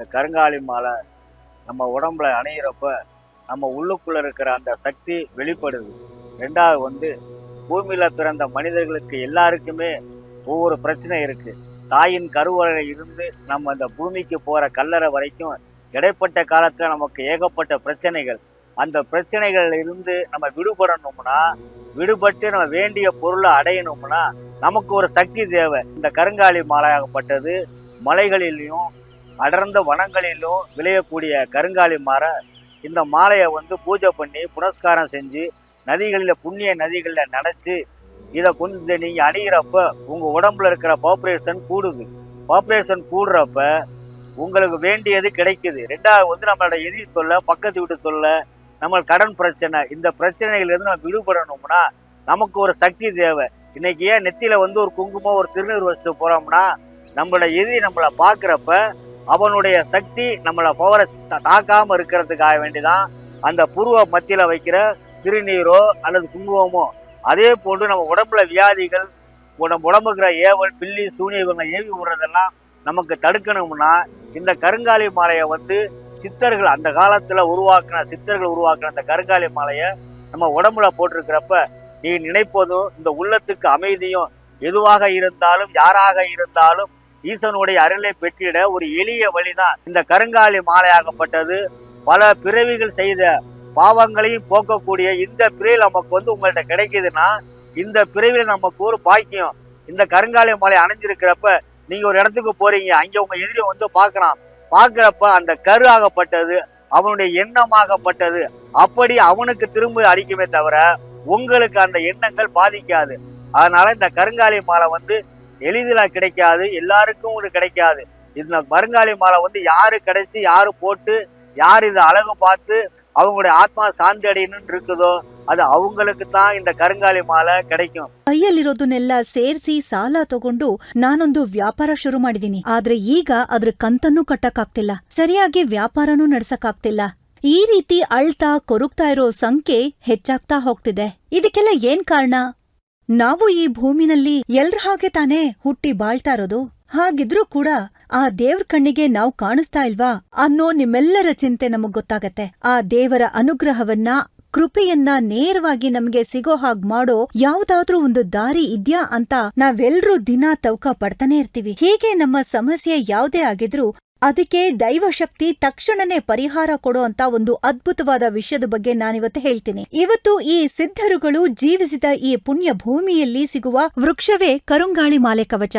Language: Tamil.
இந்த கருங்காலி மாலை நம்ம உடம்புல அணையிறப்ப நம்ம உள்ளுக்குள்ளே இருக்கிற அந்த சக்தி வெளிப்படுது. ரெண்டாவது வந்து பூமியில் பிறந்த மனிதர்களுக்கு எல்லாருக்குமே ஒவ்வொரு பிரச்சனை இருக்குது தாயின் கருவறையில் இருந்து நம்ம இந்த பூமிக்கு போகிற கல்லறை வரைக்கும் இடைப்பட்ட காலத்தில் நமக்கு ஏகப்பட்ட பிரச்சனைகள். அந்த பிரச்சனைகளில் இருந்து நம்ம விடுபடணும்னா விடுபட்டு நம்ம வேண்டிய பொருளை அடையணும்னா நமக்கு ஒரு சக்தி தேவை. இந்த கருங்காலி மாலையாகப்பட்டது மலைகளிலையும் அடர்ந்த வனங்களிலும் விளையக்கூடிய கருங்காலி மர இந்த மாலையை வந்து பூஜை பண்ணி புனஸ்காரம் செஞ்சு நதிகளில் புண்ணிய நதிகளில் நனைச்சி இதை கொண்டு நீங்கள் அணிகிறப்ப உங்கள் உடம்புல இருக்கிற பாப்புலேஷன் கூடுது. பாப்புலேஷன் கூடுறப்ப உங்களுக்கு வேண்டியது கிடைக்குது. ரெண்டாவது வந்து நம்மளோட எதிரி தொல்லை பக்கத்து வீட்டு தொல்லை நம்ம கடன் பிரச்சனை இந்த பிரச்சனைகள்லேருந்து நம்ம விடுபடணும்னா நமக்கு ஒரு சக்தி தேவை. இன்னைக்கு ஏன் நெத்தியில் வந்து ஒரு குங்குமம் ஒரு திருநீர் வச்சுட்டு போகிறோம்னா நம்மளோட எதிரி நம்மளை பார்க்குறப்ப அவனுடைய சக்தி நம்மளை பவரை தாக்காமல் இருக்கிறதுக்காக வேண்டிதான் அந்த புருவ மத்தியில் வைக்கிற திருநீரோ அல்லது குங்குமமோ. அதே போன்று நம்ம உடம்புல வியாதிகள் நம்ம உடம்புக்குற ஏவல் பில்லி சூனிய இவங்க ஏவி விடுறதெல்லாம் நமக்கு தடுக்கணும்னா இந்த கருங்காலி மாலையை வந்து சித்தர்கள் அந்த காலத்தில் உருவாக்கின சித்தர்கள் உருவாக்கின அந்த கருங்காலி மாலையை நம்ம உடம்புல போட்டிருக்கிறப்ப நீ நினைப்பதும் இந்த உள்ளத்துக்கு அமைதியும் எதுவாக இருந்தாலும் யாராக இருந்தாலும் ஈசனுடைய அருளை பெற்றிட ஒரு எளிய வழிதான். இந்த கருங்காலி மாலையாகப்பட்டது. பல பிறவிகள் செய்த பாவங்களையும் போக்கக்கூடிய இந்த பிரிவில் நமக்கு வந்து உங்கள்கிட்ட கிடைக்குதுன்னா இந்த பிரிவில் நமக்கு ஒரு பாக்கியம். இந்த கருங்காலி மாலை அணைஞ்சிருக்கிறப்ப நீங்க ஒரு இடத்துக்கு போறீங்க அங்க உங்க எதிரி வந்து பார்க்குறான் பார்க்குறப்ப அந்த கரு ஆகப்பட்டது அவனுடைய எண்ணமாகப்பட்டது அப்படி அவனுக்கு திரும்ப அடிக்குமே தவிர உங்களுக்கு அந்த எண்ணங்கள் பாதிக்காது. அதனால இந்த கருங்காலி மாலை வந்து எளிதில் கிடைக்காது எல்லாருக்கும் ஒரு கிடைக்காது இந்த கருங்காலி மாலை வந்து யாரு கிடைச்சி யாரு போட்டு யார் இதை அழகு பார்த்து அவங்களுடைய ஆத்மா சாந்தி அடையணும்னு இருக்குதோ அது அவங்களுக்கு தான் இந்த கருங்காலி மாலை கிடைக்கும் ಕೈಯಲ್ಲಿರೋದನ್ನೆಲ್ಲ ಸೇರ್ಸಿ ಸಾಲ ತಗೊಂಡು ನಾನೊಂದು ವ್ಯಾಪಾರ ಶುರು ಮಾಡಿದೀನಿ ಆದ್ರೆ ಈಗ ಅದ್ರ ಕಂತನ್ನೂ ಕಟ್ಟಕ್ಕಾಗ್ತಿಲ್ಲ ಸರಿಯಾಗಿ ವ್ಯಾಪಾರನೂ ನಡ್ಸಕ್ಕಾಗ್ತಿಲ್ಲ ಈ ರೀತಿ ಅಳ್ತಾ ಕೊರುಗ್ತಾ ಇರೋ ಸಂಖ್ಯೆ ಹೆಚ್ಚಾಗ್ತಾ ಹೋಗ್ತಿದೆ ಇದಕ್ಕೆಲ್ಲ ಏನ್ ಕಾರಣ ನಾವು ಈ ಭೂಮಿನಲ್ಲಿ ಎಲ್ರ ಹಾಗೆ ತಾನೇ ಹುಟ್ಟಿ ಬಾಳ್ತಾ ಇರೋದು. ಹಾಗಿದ್ರೂ ಕೂಡ ಆ ದೇವ್ರ ಕಣ್ಣಿಗೆ ನಾವು ಕಾಣಿಸ್ತಾ ಇಲ್ವಾ ಅನ್ನೋ ನಿಮ್ಮೆಲ್ಲರ ಚಿಂತೆ ನಮಗ್ ಗೊತ್ತಾಗತ್ತೆ. ಆ ದೇವರ ಅನುಗ್ರಹವನ್ನ, ಕೃಪೆಯನ್ನ ನೇರವಾಗಿ ನಮ್ಗೆ ಸಿಗೋ ಹಾಗ್ ಮಾಡೋ ಯಾವ್ದಾದ್ರೂ ಒಂದು ದಾರಿ ಇದ್ಯಾ ಅಂತ ನಾವೆಲ್ರೂ ದಿನ ತವಕ ಪಡ್ತಾನೆ ಇರ್ತೀವಿ. ಹೀಗೆ ನಮ್ಮ ಸಮಸ್ಯೆ ಯಾವ್ದೇ ಆಗಿದ್ರೂ ಅದಕ್ಕೆ ದೈವಶಕ್ತಿ ತಕ್ಷಣನೇ ಪರಿಹಾರ ಕೊಡೋ ಅಂತ ಒಂದು ಅದ್ಭುತವಾದ ವಿಷಯದ ಬಗ್ಗೆ ನಾನಿವತ್ತು ಹೇಳ್ತೀನಿ. ಇವತ್ತು ಈ ಸಿದ್ಧರುಗಳು ಜೀವಿಸಿದ ಈ ಪುಣ್ಯ ಭೂಮಿಯಲ್ಲಿ ಸಿಗುವ ವೃಕ್ಷವೇ ಕರುಂಗಾಳಿ ಮಾಲೆ ಕವಚ.